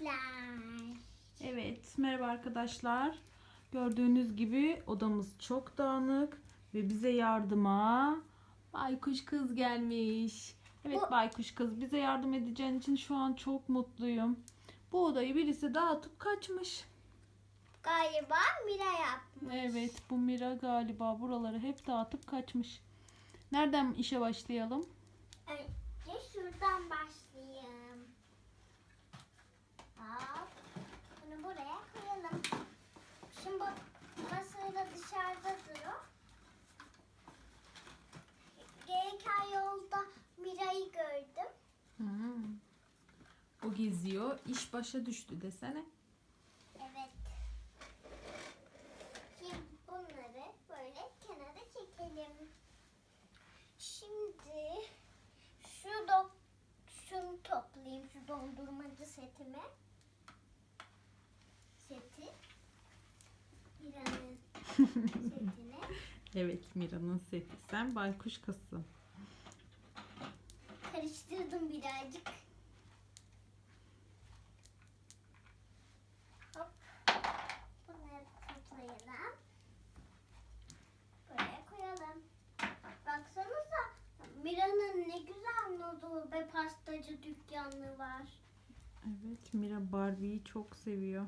bebekler. Evet, merhaba arkadaşlar. Gördüğünüz gibi odamız çok dağınık ve bize yardıma Baykuş kız gelmiş. Evet Bu- Baykuş kız bize yardım edeceğin için şu an çok mutluyum. Bu odayı birisi dağıtıp kaçmış. Galiba Mira yapmış. Evet, bu Mira galiba buraları hep dağıtıp kaçmış. Nereden işe başlayalım? Önce şuradan başlayayım. Hop. Bunu buraya koyalım. Şimdi bu masayla dışarıda durur. Gelirken yolda Mira'yı gördüm. Hmm. O geziyor. İş başa düştü desene. Evet. Şimdi bunları böyle kenara çekelim. Şimdi şu dok şunu toplayayım şu dondurmacı setimi. Seti. Mira'nın setini. Evet, Mira'nın seti. Sen baykuş kızsın. Karıştırdım birazcık. Hop. Bunları toplayalım. Buraya koyalım. Baksanıza Mira'nın ne güzel noodle ve pastacı dükkanı var. Evet, Mira Barbie'yi çok seviyor.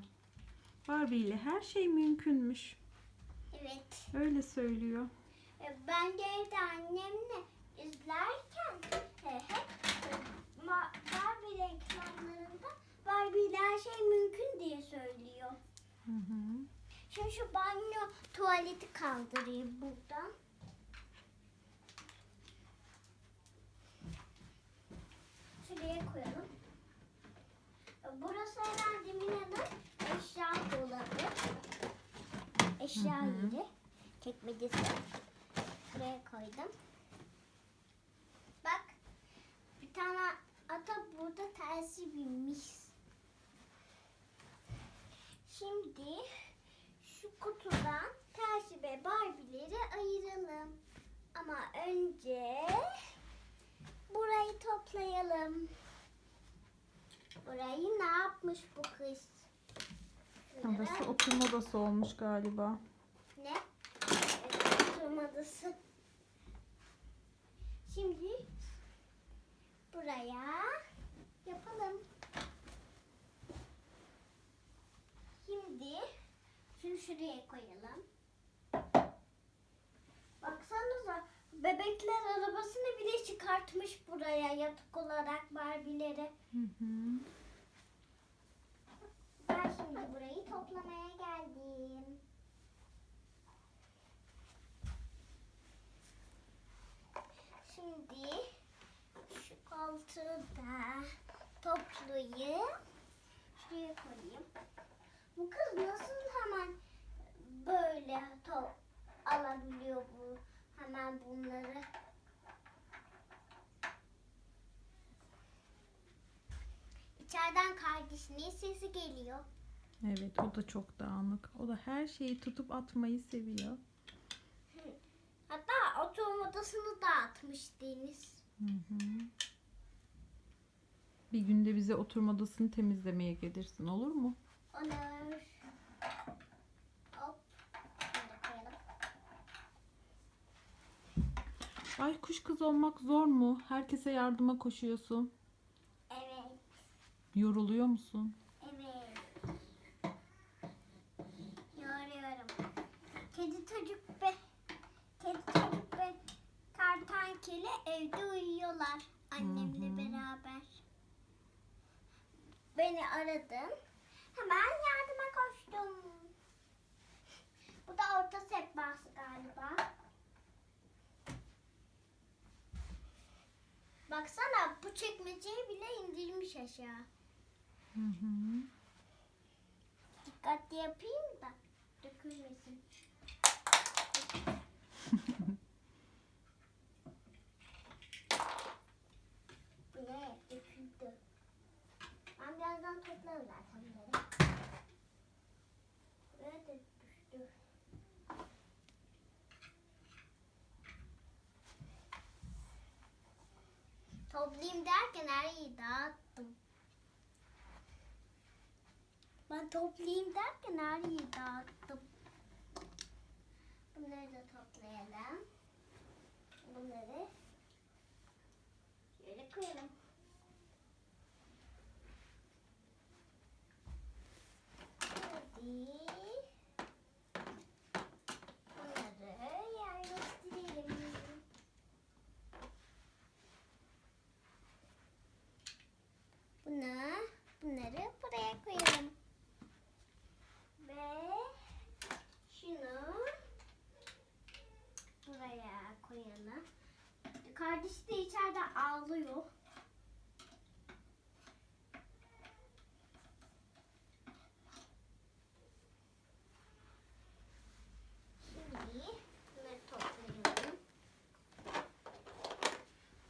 Barbie ile her şey mümkünmüş. Evet. Öyle söylüyor. E, Ben de evde annemle izlerken e, hep e, Barbie reklamlarında Barbie her şey mümkün diye söylüyor. Hı hı. Şimdi şu banyo tuvaleti kaldırayım buradan. Şuraya koyalım. Burası herhalde Mina'nın eşya dolabı. Eşya Hı hı. Çekmecesi. Buraya koydum. Bak. Bir tane ata burada tersi binmiş. Şimdi şu kutudan tersi ve barbileri ayıralım. Ama önce burayı toplayalım. Burayı ne yapmış bu kız? Burası oturma odası olmuş galiba. Odası. Şimdi buraya yapalım. Şimdi şunu şuraya koyalım. Baksanıza bebekler arabasını bile çıkartmış buraya yatık olarak Barbie'leri. Hı hı. Ben şimdi burayı toplamaya geldim. Şimdi şu koltuğu da toplayıp şuraya koyayım. Bu kız nasıl hemen böyle top alabiliyor bu hemen bunları? İçeriden kardeşinin sesi geliyor. Evet, o da çok dağınık. O da her şeyi tutup atmayı seviyor. Hatta oturma odasını dağıtmış Deniz. Hı hı. Bir günde bize oturma odasını temizlemeye gelirsin olur mu? Olur. Hop. Koyalım. Baykuş kız olmak zor mu? Herkese yardıma koşuyorsun. Evet. Yoruluyor musun? Evet. Yoruyorum. Kedi çocuk ve kedi çocuk ve kartankele evde uyuyorlar annemle. Beni aradın. Hemen yardıma koştum. Bu da orta sehpası galiba. Baksana bu çekmeceyi bile indirmiş aşağı. Hı hı. Dikkatli yapayım da dökülmesin. Bu ne? Döküldü. Ben birazdan toplarım zaten bunları. Buraya da düştü. Toplayayım derken her yeri dağıttım. Ben toplayayım derken her yeri dağıttım. Bunları da toplayalım. Bunları şöyle koyalım. Hadi. Bunları yerleştirelim. Buna, bunları buraya koyalım. Ve şunu buraya koyalım. Kardeşi de içeride ağlıyor. Şimdi bunları toplayalım.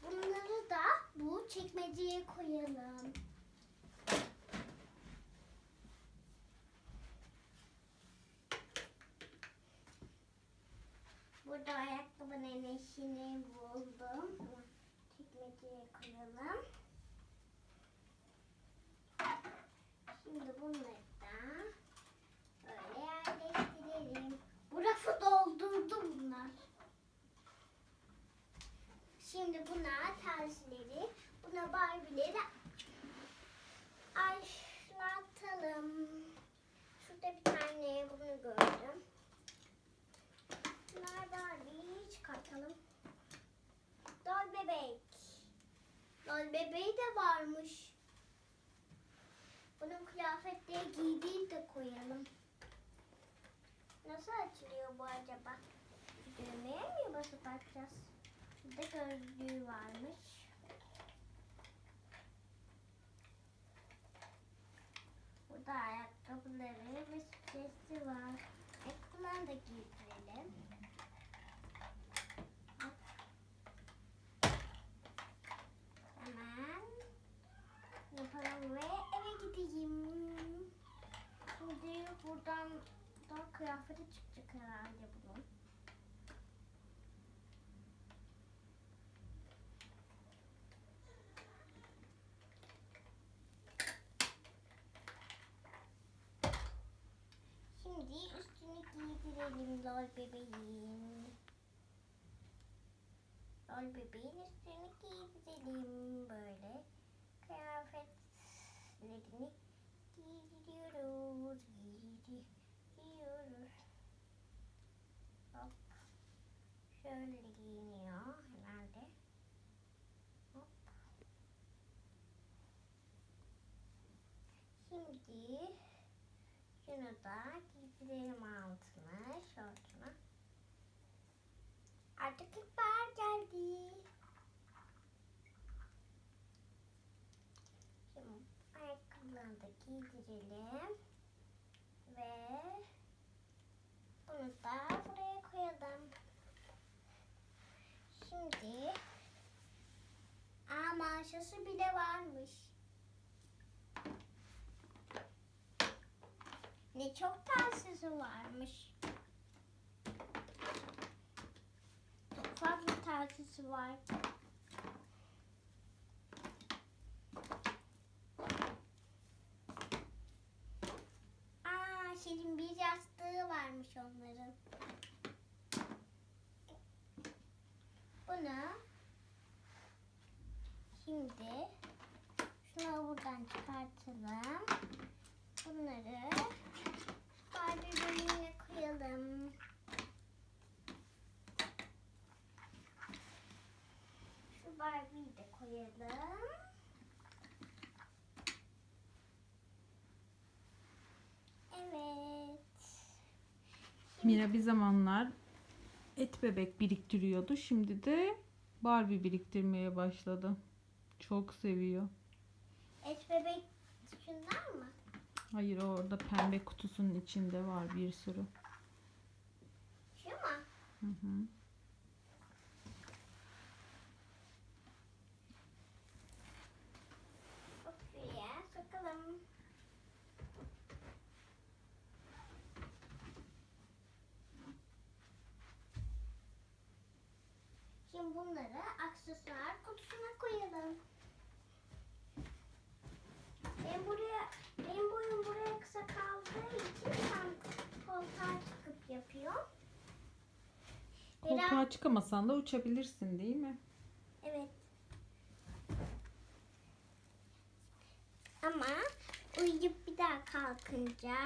Bunları da bu çekmeceye koyalım. Burada ayakkabının eşini buldum. Çekmeceye koyalım. Şimdi bunları da böyle yerleştirelim. Bu rafı doldurdu bunlar. Şimdi buna tersleri, buna barbileri aşlatalım. Şurada bir tane bunu gördüm. Barbie'yi çıkartalım. Dol bebek. Dol bebeği de varmış. Bunun kıyafetleri giydiğini de koyalım. Nasıl açılıyor bu acaba? Düğmeye mi basıp açacağız? Burada gözlüğü varmış. Burada ayakkabıları ve stresi var. Ayakkabılarını da giydirelim. Hemen yapalım ve eve gideyim. Şimdi buradan da kıyafeti çıkacak herhalde bunun. Şimdi üstünü giydirelim lol bebeğin. Lol bebeğin üstünü giydirelim böyle. Kıyafetlerini giydiriyoruz. Hop. Şöyle giyiniyor herhalde. Hop. Şimdi şunu da giydirelim altına, şortuna. Artık ilkbahar geldi. Şimdi ayakkabılarını da giydirelim. Ve bunu da buraya koyalım. Şimdi Aa maşası bile varmış. Ne çok telsizi varmış. Çok fazla telsizi var. Aa, Şirin bir yastığı varmış onların. Bunu şimdi şunu buradan çıkartalım. Bunları Barbie bölümüne koyalım. Şu Barbie'yi de koyalım. Evet. Mira bir zamanlar et bebek biriktiriyordu. Şimdi de Barbie biriktirmeye başladı. Çok seviyor. Et bebek şunlar mı? Hayır orada pembe kutusunun içinde var bir sürü. Şu mu? Hı hı. Bunları aksesuar kutusuna koyalım. Ben buraya benim boyum buraya kısa kaldığı için tam koltuğa çıkıp yapıyorum. Koltuğa çıkamasan da uçabilirsin değil mi? Evet. Ama uyuyup bir daha kalkınca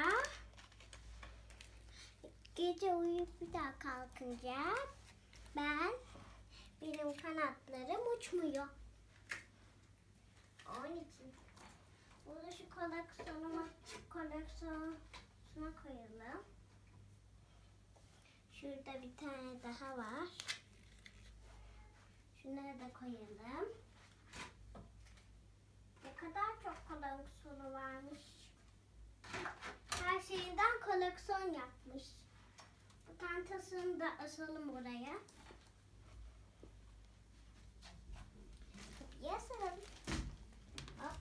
gece uyuyup bir daha kalkınca ben benim kanatlarım uçmuyor. Onun için burada şu koleksiyonuma koleksiyonuna koyalım. Şurada bir tane daha var. Şunları da koyalım. Ne kadar çok koleksiyonu varmış. Her şeyden koleksiyon yapmış. Bu tantasını da asalım buraya. Kapıyı asalım. Hop.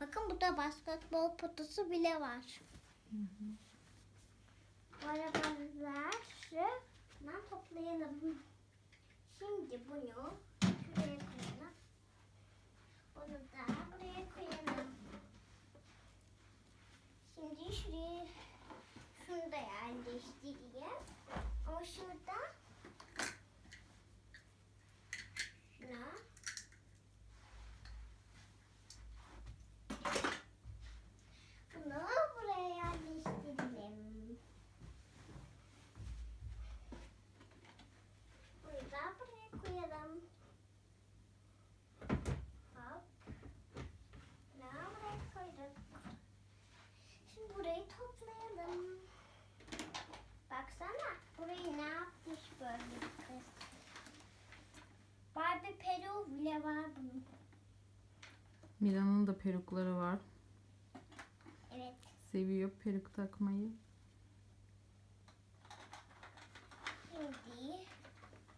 Bakın burada basketbol potası bile var. Bu arabaları hemen toplayalım. Şimdi bunu şuraya koyalım. Bunu da buraya koyalım. Şimdi şuraya şunu da yerleştireyim. Ama şurada şuna bunu buraya yerleştirelim. Bunu da buraya koyalım. Hop. Bunu buraya koyduk. Şimdi burayı toplayalım. Baksana burayı ne yapmış böyle kız. Barbie peruğu bile var bunun. Mira'nın da perukları var. Evet. Seviyor peruk takmayı. Şimdi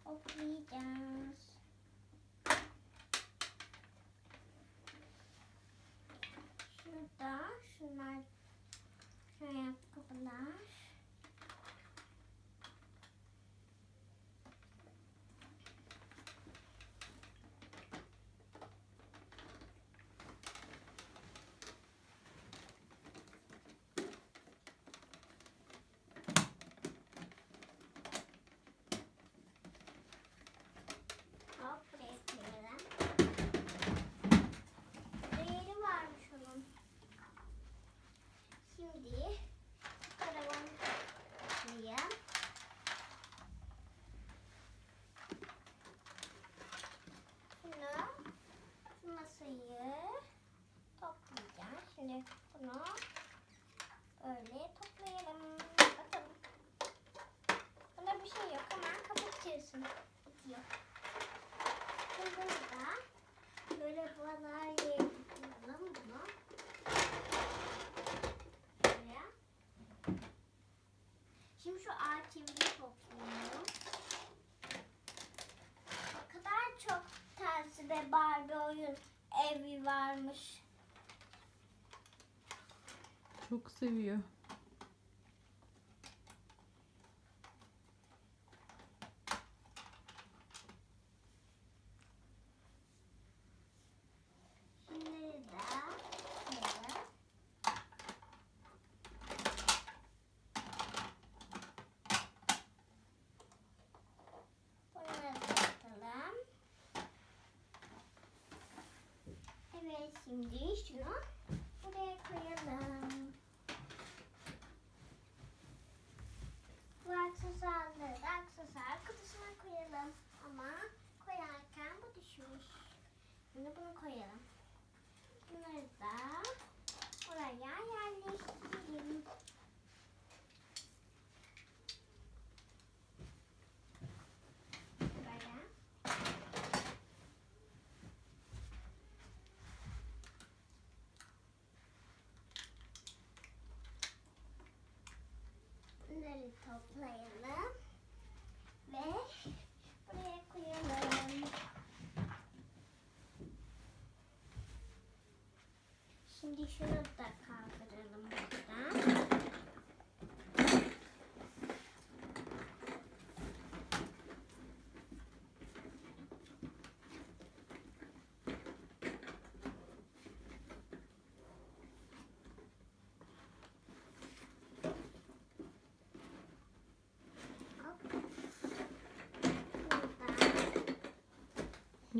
okuyacağız. Şurada şunlar şu ayakkabılar. Hop buraya koyalım. Burada yeri varmış onun. Şimdi karavan koyayım. Şunu şu masayı toplayacağım. Şimdi bunu böyle toplayalım. Bakalım. Bunda bir şey yok. Hemen kapatıyorsun. Bitiyor. Burada da böyle balığa yiyelim bunu. Buraya. Şu ağaç evini toplayalım. Ne kadar çok tersi ve Barbie oyun evi varmış. Çok seviyor. Şimdi de koyalım. Bunları da atalım. Evet şimdi şunu buraya koyalım. Bu aksesuarları da aksesuar kutusuna koyalım. Ama koyarken bu düşmüş. Şimdi bunu koyalım. Bunları da buraya yerleştireyim. Buraya. Bunları toplayalım ve buraya koyalım. Şimdi şunu da kaldıralım buradan.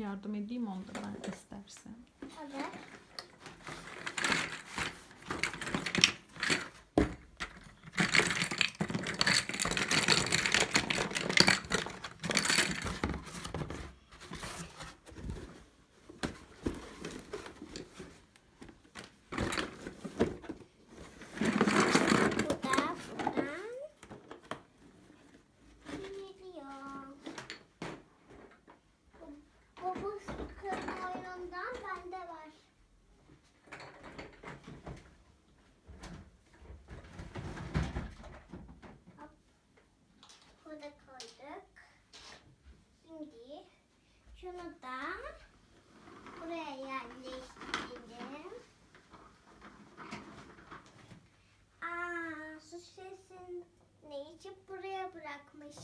Yardım edeyim onda ben istersen. Olur. da koyduk. Şimdi şunu da buraya yerleştirelim. Aa, su şişesini içip buraya bırakmış.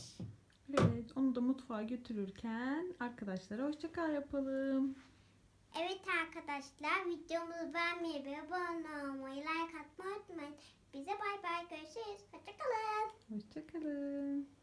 Evet, onu da mutfağa götürürken arkadaşlara hoşçakal yapalım. Evet arkadaşlar, videomuzu beğenmeyi ve abone olmayı, like atmayı unutmayın. Bize bay bay görüşürüz. Hoşçakalın. Hoşçakalın.